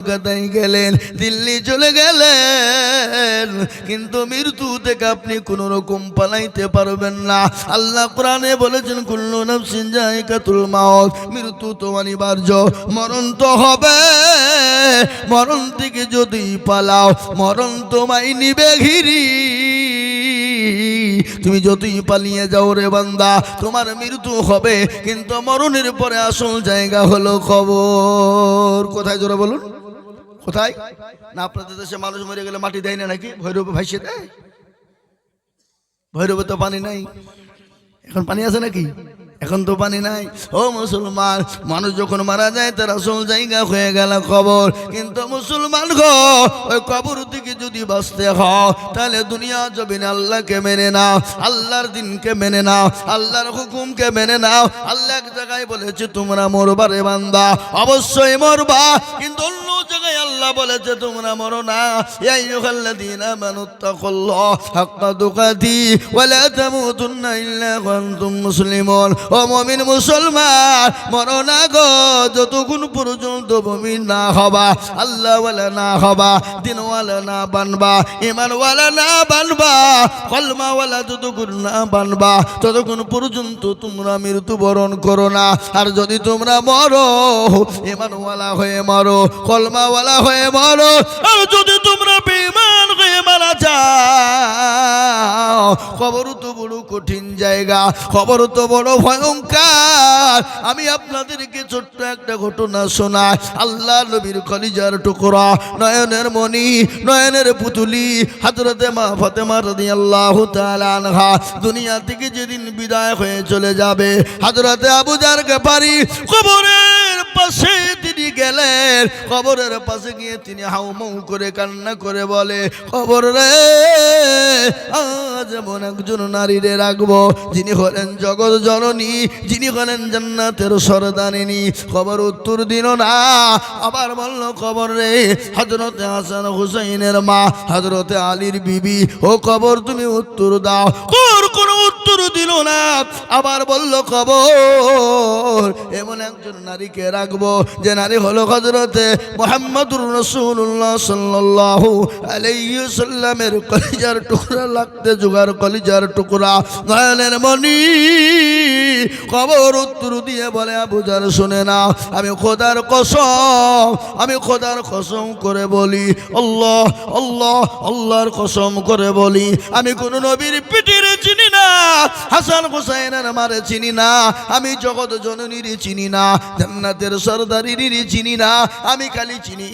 কলকাতায় গেলেন, দিল্লি চলে গেলেন, কিন্তু মৃত্যু থেকে আপনি কোন রকম পালাইতে পারবেন না। আল্লাহ কোরআনে বলেছেন, কুল্লু নাফসিন জায়গাতুল মাউত, মৃত্যু তো অনিবার্য, মরণ তো হবে। মরণ থেকে যদি পালাও, মরণ তোমায় নিবে ঘিরি। তুমি যতই পালিয়ে যাও রে বান্দা, তোমার মৃত্যু হবে, কিন্তু মরণের পরে আসল জায়গা হলো খবর। কোথায় জোরে বলুন? কোথায়? না, আপনাদের দেশে মানুষ মরে গেলে মাটি দেয় না নাকি? ভৈরবে ভাইসে দেয়? ভৈরবে তো পানি নাই। এখন পানি আছে নাকি? এখন তো পানি নাই। ও মুসলমান, মানুষ যখন মারা যায়, তার আসল জায়গা হয়ে গেল কবর। কিন্তু মুসলমান গো, ওই কবর থেকে যদি বাঁচতে হও তাহলে দুনিয়া জমিনে আল্লাহকে মেনে নাও, আল্লাহর দিনকে মেনে নাও, আল্লাহর হুকুমকে মেনে নাও। আল্লাহ এক জায়গায় বলেছে, তোমরা মরবারে বান্দা। অবশ্যই মরবা, কিন্তু অন্য জায়গায় আল্লাহ বলেছে, তোমরা মরো না। এই আইয়ুহাল্লাযীনা আমানুত্তাকুল্লাহ হাক্কা তুকাতি ওয়া লা তামুতুন্না ইল্লা ওয়া আনতুম ও মুমিন মুসলমান, মরো না গো, যতক্ষণ পর্যন্ত মুমিন না হবা আল্লাহ ওয়ালা না হবা, দিনওয়ালা না বানবা ইমানওয়ালা না বানবা, কলমাওয়ালা যতক্ষণ না বানবা, ততক্ষণ পর্যন্ত তোমরা মৃত্যুবরণ করো না। আর যদি তোমরা মরো ইমানওয়ালা হয়ে মরো, কলমাওয়ালা হয়ে মরো, আর যদি তোমরা বেমান হয়ে মারা যাও, খবর তো বড় কঠিন জায়গা, খবর তো বড় ভয়ঙ্কর আমি আপনাদেরকে ছোট্ট একটা ঘটনা শোনাই। আল্লাহ নবীর কলিজার টুকরা, নয়নের মণি, নয়নের পুতুলি হাজরতে মা ফতেমা রদি আল্লাহ আনহা, দুনিয়া থেকে যেদিন বিদায় হয়ে চলে যাবে হাজরতে আবুজার পারি কবরের পাশে তিনি গেলেন। কবরের পাশে গিয়ে তিনি হাউমাউ করে কান্না করে বলে খবর রে, আজ এমন একজন নারীরে রাখব, যিনি হলেন জগৎ জননী, যিনি হলেন জান্নাতের সরদানিনী খবর উত্তর দিল, না, আবার বলল খবর রে হজরতে হাসান হুসাইনের মা হজরতে আলীর বিবি, ও খবর তুমি উত্তর দাও। উত্তর দিল না। আবার বলল, খবর, এমন একজন নারীকে রাখব যে নারী হলো হজরতে মোহাম্মদুর রসুল্লাহ সাল্লাহ আলাইসাল্লামের কলিজার টুকরা, লাগতে জোগাড় কলিজার টুকরা নয়নের মণি খবর উত্তর দিয়ে বলে আবুজার শুনে না আমি খোদার কসম, আমি খোদার কসম করে বলি অল্লাহ অল্লাহ অল্লাহর কসম করে বলি, আমি কোন নবীর পিটির চিনি হাসান হুসাইনের মারে চিনি না, আমি জগৎ জননীর চিনি না, জান্নাতের সরদারির চিনি না, আমি খালি চিনি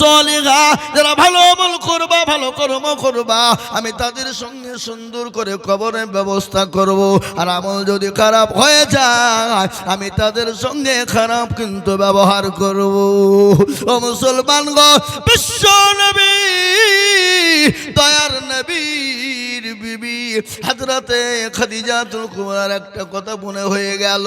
সলিহা, যারা ভালো আমল করবা, ভালো কর্ম করবা, আমি তাদের সঙ্গে সুন্দর করে কবরের ব্যবস্থা করব। আর আমল যদি খারাপ হয়ে যায়, আমি তাদের সঙ্গে খারাপ কিন্তু ব্যবহার করব। ও মুসলমান গো বিশ্ব নবী নবীর বিবি। হাজরাতে খাদিজাতুল কুমার একটা কথা মনে হয়ে গেল।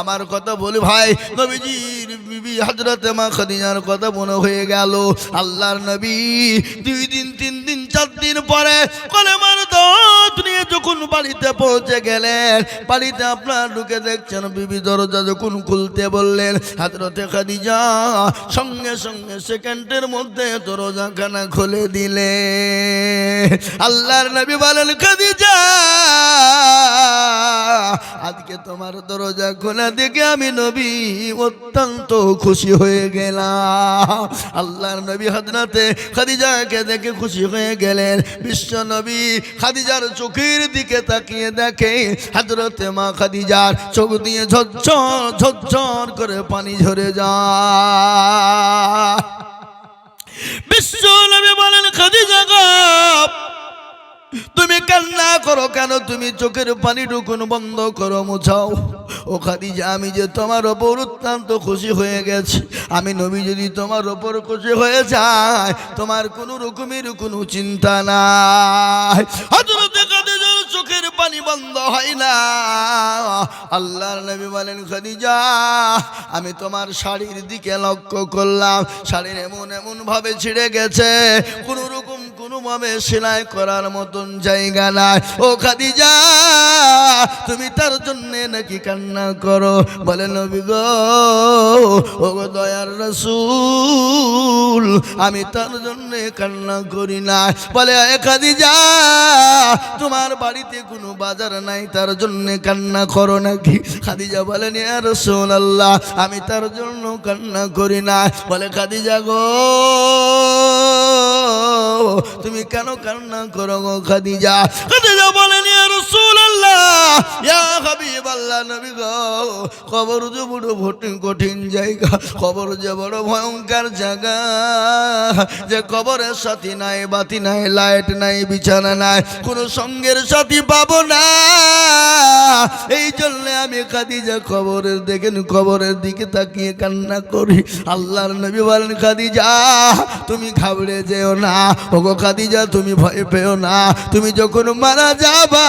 আমার কথা বলি ভাই। নবীজির বিবি হাজরাতে মা খাদিজার কথা মনে হয়ে গেল। আল্লাহর নবী দুই দিন, তিন দিন, চার দিন পরে কলেমার দত নিয়ে যখন বাড়িতে পৌঁছে গেলেন, বাড়িতে আপনার ঢুকে দেখছেন বিবি দরজা যখন খুলতে বললেন, হাজরতে খাদিজা, সঙ্গে সঙ্গে সেকেন্ডের মধ্যে দরজাখানা খুলে দিলে। আল্লাহর নবী বলেন, খাদিজা, আজকে তোমার দরজা খোলা দেখে আমি নবী অত্যন্ত খুশি হয়ে গেলাম। আল্লাহর নবী হজরতে খাদিজাকে দেখে খুশি হয়ে গেলেন। বিশ্ব নবী খাদিজার চোখের দিকে তাকিয়ে দেখে হজরতে মা খাদিজার চোখ দিয়ে ঝরঝর ঝরঝর করে পানি ঝরে গো, তুমি কান্না করো কেন? তুমি চোখের পানি টুকুন বন্ধ করো, মুছাও। ও খাদিজা, আমি যে তোমার ওপর অত্যন্ত খুশি হয়ে গেছি। আমি নবী যদি তোমার ওপর খুশি হয়ে যায়, তোমার কোনো রকমের কোনো চিন্তা নাই। চোখের পানি বন্ধ হয় না। আল্লাহর নবী বলেন, খাদিজা, আমি তোমার শাড়ির দিকে লক্ষ্য করলাম। শাড়ির এমন এমন ভাবে ছিঁড়ে গেছে। কোনো রকম, কোনো ভাবে সেলাই করার মতন জায়গা নাই। ও খাদিজা, তুমি তার জন্য নাকি কান্না করো? বলে নবী গো ও দয়ার রসুল আমি তার জন্য কান্না করি না বলে, এ খাদিজা, তোমার বাড়িতে কোনো বাজার নাই, তার জন্য কান্না করো নাকি? খাদিজা বলেন ইয়া রসুল আল্লাহ আমি তার জন্য কান্না করি না বলে, খাদিজা গো, তুমি কেন কান্না করো গো খাদিজা? খাদিজা বলেন ইয়া রসুল কবর যে বড় ভটি কঠিন জায়গা কবর যে বড় ভয়ঙ্কর জায়গা। যে কবরের সাথী নাই, বাতি নাই, লাইট নাই, বিছানা নাই, কোনো সঙ্গের সাথী পাবো না। এই জন্য আমি খাদিজা খবরের দেখেন খবরের দিকে তাকিয়ে কান্না করি। আল্লাহর নবী বলেন, খাদিজা, তুমি ঘাবড়ে যেও না। ওগো খাদিজা, তুমি ভয় পেও না। তুমি যখন মারা যাবা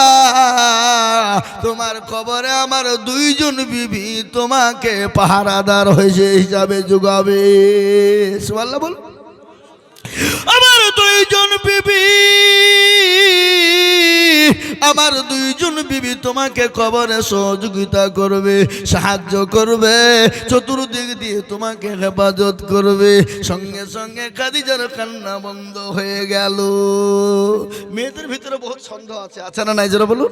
তোমার খবরে আমার দুইজন বিবি তোমাকে পাহারাদার হয়েছে হিসাবে যোগাবে। বল। আমার দুইজন বিবি, আমার দুইজন বিবি তোমাকে কবরে সহযোগিতা করবে, সাহায্য করবে, চতুর্দিক দিয়ে তোমাকে হেফাজত করবে। সঙ্গে সঙ্গে কাদিজার কান্না বন্ধ হয়ে গেল। মেয়েদের ভিতরে বহুত সন্দেহ আছে আছে না নাই? যারা বলুন।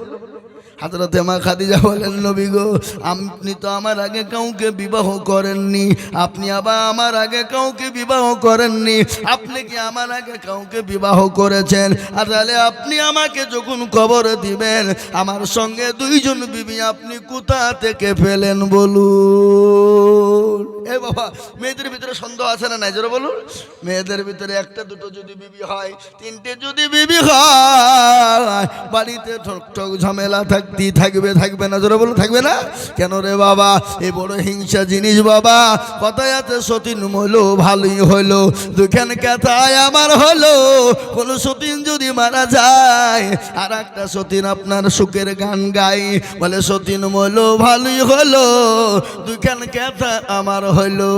হাজরতে মা খাদিজা বলেন, নবী গো, আপনি তো আমার আগে কাউকে বিবাহ করেননি। আপনি আবার আমার আগে কাউকে বিবাহ করেননি। আপনি কি আমার আগে কাউকে বিবাহ করেছেন? আর তাহলে আপনি আমাকে যখন কবর দিবেন, আমার সঙ্গে দুইজন বিবি আপনি কোথা থেকে ফেলেন বলুন? এ বাবা, মেয়েদের ভিতরে সন্দেহ আছে না নাই? বলুন। মেয়েদের ভিতরে একটা, দুটো যদি বিবি হয়, তিনটে যদি বিবি হয়, বাড়িতে ঠক ঠক ঝামেলা থাকতেই থাকবে থাকবে না, জোরে বলুন, থাকবে না? কেন রে বাবা? এ বড় হিংসা জিনিস বাবা। কথায় আছে, সতীন হলো ভালোই হলো দুখান কথায় আমার হলো কোন সতীন যদি মারা যায় আর একটা সতীন আপনার সুখের গান গাই বলে, সতীন মলো ভালোই হলো দুখান কথা আমার হলো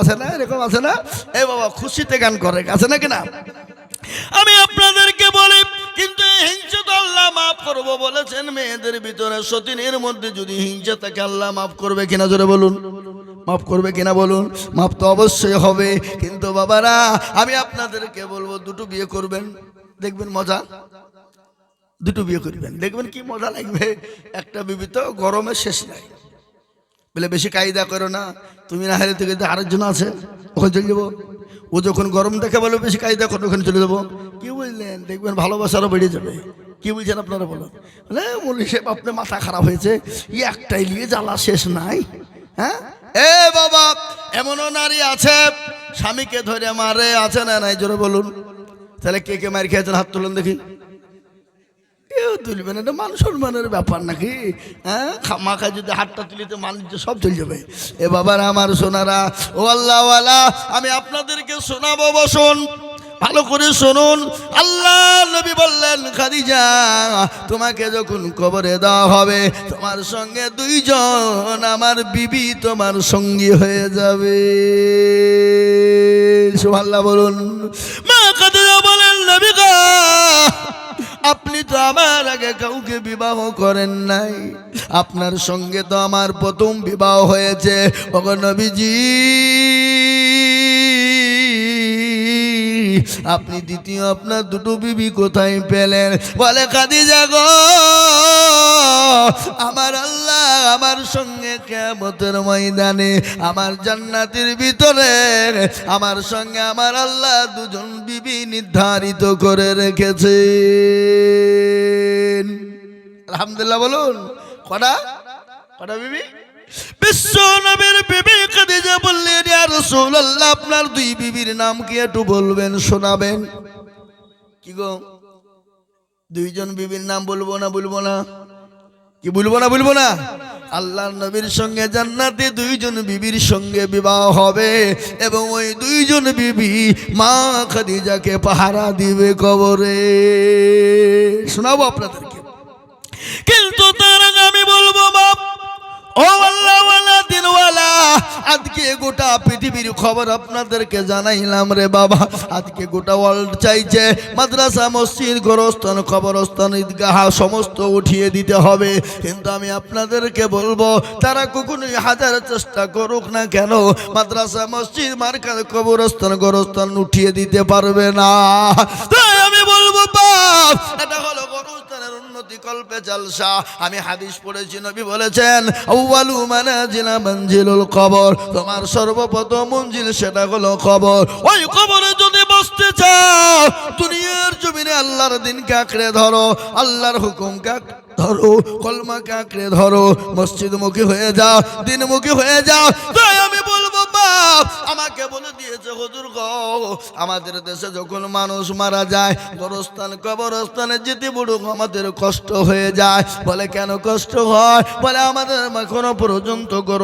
আছে না? এরকম আছে না? এ বাবা, খুশিতে গান করে। আছে না কিনা আমি আপনাদেরকে বলি, কিন্তু করব বলেছেন মেয়েদের ভিতরে, সতীনের মধ্যে যদি হিংসা থাকে, আল্লাহ মাফ করবে কিনা জোরে বলুন? মাফ করবে কিনা বলুন? মাফ তো অবশ্যই হবে। কিন্তু বাবারা, আমি আপনাদেরকে বলব, দুটো বিয়ে করবেন। দেখবেন মজা? দুটো বিয়ে করবেন। দেখবেন কি মজা লাগবে? একটা বিবি তো গরমে শেষ নাই। বলে, বেশি কায়দা করো না। তুমি না হারে থেকে আরেকজন আছে। ওখানে চলে যাব। ও যখন গরম দেখে বলো বেশি কায়দা করো, ওখানে চলে যাব। কি বুঝলেন দেখবেন ভালোবাসারও বেড়ে যাবে। কি বলছেন আপনারা বলুন? বলে মলি সাহেব, আপনার মাথা খারাপ হয়েছে। ই একটাই নিয়ে জ্বালা শেষ নাই। হ্যাঁ? এ বাবা, এমনও নারী আছে, স্বামীকে ধরে মারে, আছে না নাই? জোরে বলুন। তাহলে কে কে মার খেয়েছেন? হাত তুলুন দেখি। কেউ তুলবে না, এটা মান সম্মানের ব্যাপার নাকি? হ্যাঁ? খামাখা যদি হাতটা তুলিতে মানুষ সব চলে যাবে। এ বাবার, আমার সোনারা, ও আল্লাহওয়ালা, আমি আপনাদেরকে শোনাবো, বসুন। ভালো করে শুনুন। আল্লাহ নবী বললেন, খাদিজা, তোমাকে যখন কবরে দেওয়া হবে, তোমার সঙ্গে দুইজন আমার বিবি তোমার সঙ্গী হয়ে যাবে। সুভাল্লাহ বলুন। মা খাদিজা বলেন, নবী আপনি তো আমার আগে কাউকে বিবাহ করেন নাই। আপনার সঙ্গে তো আমার প্রথম বিবাহ হয়েছে। ওগো নবীজি আপনি দ্বিতীয় আপনার দুটো বিবি কোথায় পেলেন? বলে কাদি গো, আমার আল্লাহ আমার সঙ্গে কেমতের ময়দানে, আমার জান্নাতের ভিতরে, আমার সঙ্গে আমার আল্লাহ দুজন বিবি নির্ধারিত করে রেখেছে আলহামদুলিল্লাহ বলুন, কটা? কটা বিবি? বিশ্ব নবীর বিবি আপনার দুই বিবির নাম কি একটু বলবেন, শোনাবেন? কি গো? দুইজন বিবির নাম বলব না বলব না? কি বলব না বলব না? আল্লাহ নবীর সঙ্গে জান্নাতে দুইজন বিবির সঙ্গে বিবাহ হবে এবং ওই দুইজন বিবি মা খাদিজাকে পাহারা দিবে কবরে। শোনাবো আপনাদেরকে। কিন্তু গোটা পৃথিবীর খবর আপনাদেরকে জানাইলাম রে বাবা। আজকে গোটা ওয়ার্ল্ড চাইছে, মাদ্রাসা, মসজিদ, গোরস্থান খবরস্থান ঈদগাহ, সমস্ত উঠিয়ে দিতে হবে। কিন্তু আমি আপনাদেরকে বলব, তারা কখনোই হাজার চেষ্টা করুক না কেন, মাদ্রাসা, মসজিদ মার্কার কবরস্থান, গোরস্থান উঠিয়ে দিতে পারবে না। তাই আমি বলব, বাপ, এটা হলো গরুস্থানের উন্নতি কল্পে জালসা। আমি হাদিস পড়েছি, নবী বলেছেন, আউয়ালু মানাজিলা মঞ্জিলুল কবর। তোমার সর্বপ্রথম মঞ্জিল সেটা হলো কবর। ওই কবরে যদি বসতে চাও, দুনিয়ার জমিনে আল্লাহর দিনকে আঁকড়ে ধরো, আল্লাহর হুকুমকে আঁকড়ে ধরো, কলমাকে আঁকড়ে ধরো, মসজিদমুখী হয়ে যাও, দিনমুখী হয়ে যাও। তাই আমি আমাকে বলে দিয়েছে, হজুর গ, আমাদের দেশে যখন মানুষ মারা যায়, গরস্থান কবরস্থানে যেতে বুড়ুক আমাদের কষ্ট হয়ে যায়। বলে, কেন কষ্ট হয়? বলে, আমাদের এখনও পর্যন্ত গর